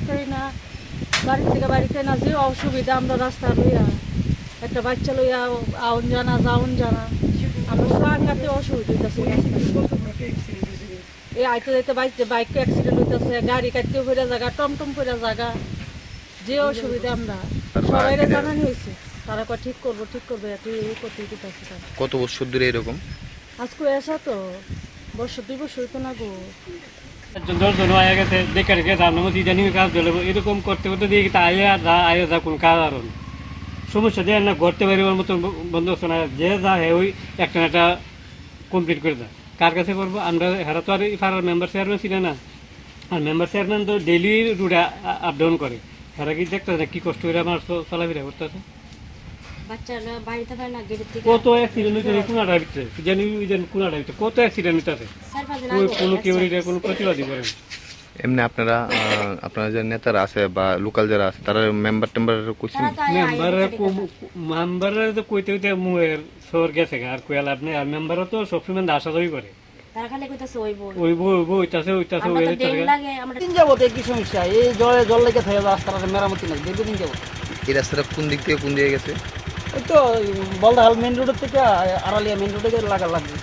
জায়গা বাড়িতে না যে অসুবিধা আমরা রাস্তা লইয়া একটা বাচ্চা লইয়া আউন জানা যাউন জানা আমরা সাংঘাতে অসুবিধা হইতেছে? এই আইতে যাইতে বাইক বাইক অ্যাক্সিডেন্ট হইতেছে গাড়ি কাটতে ফেরা জায়গা টমটম ফেরা জায়গা যে অসুবিধা আমরা সবাই জানানি হয়েছে তারা কয় ঠিক করব ঠিক করব এত এই করতে দিতেছে কত বছর ধরে এরকম? আজকে এসা তো বছর দুই বছর হইতো না গো। একজন দশজন হয়ে গেছে বেকার গেছে আপনার মধ্যে ইদানিং কাজ দিলে এরকম করতে করতে দিয়ে তা আয়া যা আয়া যা কোন কাজ আর সমস্যা দেয় না ঘরতে বেরোবার মতন বন্ধ না যে যা হে ওই একটা একটা কমপ্লিট করে দেয় কার কাছে করব আমরা হেরা তো আর ফারার মেম্বার চেয়ারম্যান ছিল না আর মেম্বার চেয়ারম্যান তো ডেলি রুটে আপ ডাউন করে হেরা কি দেখতে না কি কষ্ট করে আমার চলাফেরা করতে আছে কত অ্যাক্সিডেন্ট হইতেছে কোনাটা ভিতরে জানি জানি কত অ্যাক্সিডেন্ট হইতেছে? কোনো কেউ কোনো প্রতিবাদই করেন এমনি আপনারা আপনারা যে নেতারা আছে বা লোকাল যারা আছে তারা মেম্বার টেম্বার আগে মেম্বারের মেম্বারের তো কইতে কইতে মুয়ের শহর গেছে আর কইয়া লাভ নেই। আর মেম্বারও তো সবসময় আসা যাই করে। তারা খালি কইতাছে ওই লাগে আমরা দিন যাব কি সমস্যা? এই জলে জল লেগে থাকে রাস্তাটা মেরামতি নাই। দীর্ঘদিন যাব এই রাস্তাটা কোন দিক থেকে কোন দিকে গেছে? ওই তো বলদাহাল মেন রোডের থেকে আড়ালিয়া মেন রোডে লাগা লাগবে।